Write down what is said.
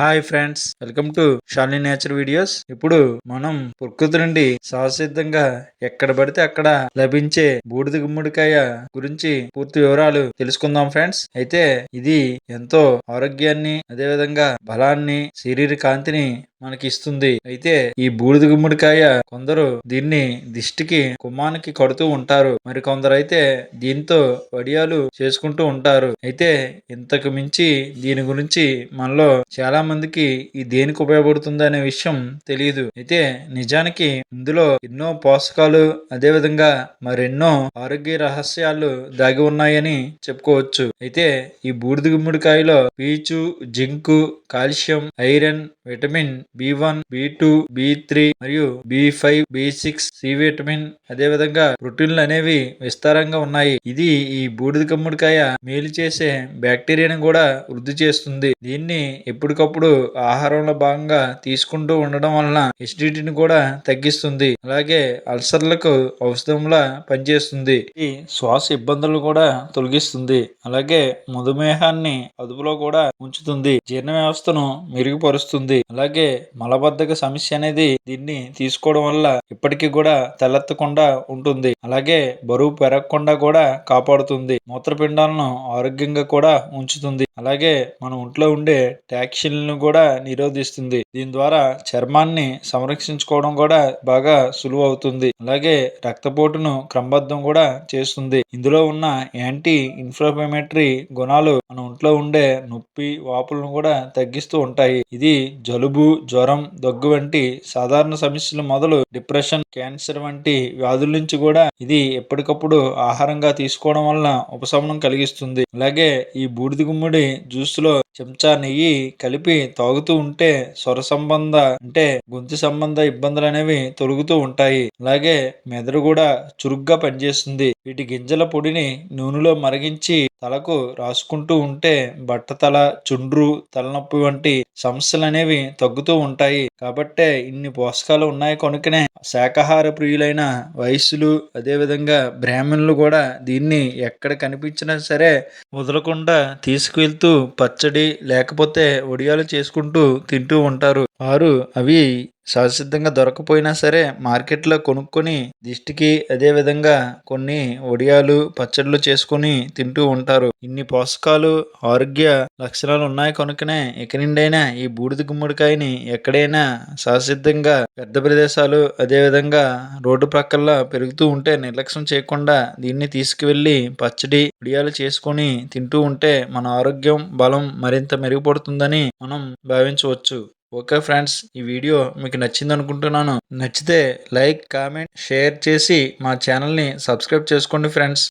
Hi friends welcome to Shalini nature videos ఇప్పుడు మనం ప్రకృతి నుండి సహసిద్ధంగా ఎక్కడ పడితే అక్కడ లభించే బూడిద గుమ్మడికాయ గురించి పూర్తి వివరాలు తెలుసుకుందాం ఫ్రెండ్స్ అయితే ఇది ఎంతో ఆరోగ్యాన్ని అదేవిధంగా బలాన్ని శరీర కాంతిని మనకి ఇస్తుంది అయితే ఈ బూడిద గుమ్మడికాయ కొందరు దీన్ని దిష్టికి కుమ్మానికి కడుతూ ఉంటారు. మరి కొందరు అయితే దీంతో వడియాలు చేసుకుంటూ ఉంటారు. అయితే ఇంతకు మించి దీని గురించి మనలో చాలా మందికి ఈ దేనికి ఉపయోగపడుతుంది అనే విషయం తెలియదు అయితే నిజానికి ఇందులో ఎన్నో పోషకాలు అదే విధంగా మరెన్నో ఆరోగ్య రహస్యాలు దాగి ఉన్నాయని చెప్పుకోవచ్చు. అయితే ఈ బూడిద గుమ్మడికాయలో పీచు zinc calcium iron vitamin B one B two B three మరియు B five B six C vitamin అదే విధంగా ప్రోటీన్లు అనేవి విస్తారంగా ఉన్నాయి. ఇది ఈ బూడిద గుమ్మడికాయ మేలు చేసే బ్యాక్టీరియాను కూడా వృద్ధి చేస్తుంది. దీన్ని ఎప్పటికప్పుడు ఆహారంలో భాగంగా తీసుకుంటూ ఉండడం వలన ఎసిడిటీని కూడా తగ్గిస్తుంది. అలాగే అల్సర్లకు ఔషధంలా పనిచేస్తుంది. ఈ శ్వాస ఇబ్బందులు కూడా తొలగిస్తుంది. అలాగే మధుమేహాన్ని అదుపులో కూడా ఉంచుతుంది. జీర్ణ వ్యవస్థను మెరుగుపరుస్తుంది. అలాగే మలబద్ధక సమస్య అనేది దీన్ని తీసుకోవడం వల్ల ఇప్పటికీ కూడా తలెత్తకుండా ఉంటుంది. అలాగే బరువు పెరగకుండా కూడా కాపాడుతుంది. మూత్రపిండాలను ఆరోగ్యంగా కూడా ఉంచుతుంది. అలాగే మన ఒంట్లో ఉండే టాక్సిన్లను కూడా నిరోధిస్తుంది. దీని ద్వారా చర్మాన్ని సంరక్షించుకోవడం కూడా బాగా సులువు అవుతుంది అలాగే రక్తపోటును క్రమబద్ధం కూడా చేస్తుంది. ఇందులో ఉన్న యాంటీ ఇన్ఫ్లమేటరీ గుణాలు మన ఒంట్లో ఉండే నొప్పి వాపులను కూడా తగ్గిస్తూ ఉంటాయి. ఇది జలుబు జ్వరం దగ్గు వంటి సాధారణ సమస్యలు మొదలు డిప్రెషన్ క్యాన్సర్ వంటి వ్యాధుల నుంచి కూడా ఇది ఎప్పటికప్పుడు ఆహారంగా తీసుకోవడం వలన ఉపశమనం కలిగిస్తుంది. అలాగే ఈ బూడిద గుమ్మడి జ్యూస్ చెంచా నెయ్యి కలిపి తాగుతూ ఉంటే స్వర సంబంధ అంటే గొంతు సంబంధ ఇబ్బందులు అనేవి తొలుగుతూ ఉంటాయి. అలాగే మెదడు కూడా చురుగ్గా పనిచేస్తుంది. వీటి గింజల పొడిని నూనెలో మరిగించి తలకు రాసుకుంటూ ఉంటే బట్టతల చుండ్రు తలనొప్పి వంటి సమస్యలు అనేవి తగ్గుతూ ఉంటాయి. కాబట్టే ఇన్ని పోషకాలు ఉన్నాయి కనుకనే శాకాహార ప్రియులైన వయస్సులు అదేవిధంగా బ్రాహ్మణులు కూడా దీన్ని ఎక్కడ కనిపించినా సరే వదలకుండా తీసుకువెళ్తూ పచ్చడి లేకపోతే ఒడియాలు చేసుకుంటూ తింటూ ఉంటారు. వారు అవి సహసిద్ధంగా దొరకపోయినా సరే మార్కెట్లో కొనుక్కొని దిష్టికి అదేవిధంగా కొన్ని వడియాలు పచ్చళ్ళు చేసుకొని తింటూ ఉంటారు. ఇన్ని పోషకాలు ఆరోగ్య లక్షణాలు ఉన్నాయి కనుకనే ఇక నిండైనా ఈ బూడిద గుమ్మడికాయని ఎక్కడైనా సహసిద్ధంగా పెద్ద ప్రదేశాలు అదేవిధంగా రోడ్డు ప్రక్కల పెరుగుతూ ఉంటే నిర్లక్ష్యం చేయకుండా దీన్ని తీసుకువెళ్ళి పచ్చడి వడియాలు చేసుకొని తింటూ ఉంటే మన ఆరోగ్యం బలం మరింత మెరుగుపడుతుందని మనం భావించవచ్చు. ఓకే ఫ్రెండ్స్ ఈ వీడియో మీకు నచ్చింది అనుకుంటున్నాను. నచ్చితే లైక్ కామెంట్ షేర్ చేసి మా ఛానల్ని సబ్స్క్రైబ్ చేసుకోండి ఫ్రెండ్స్.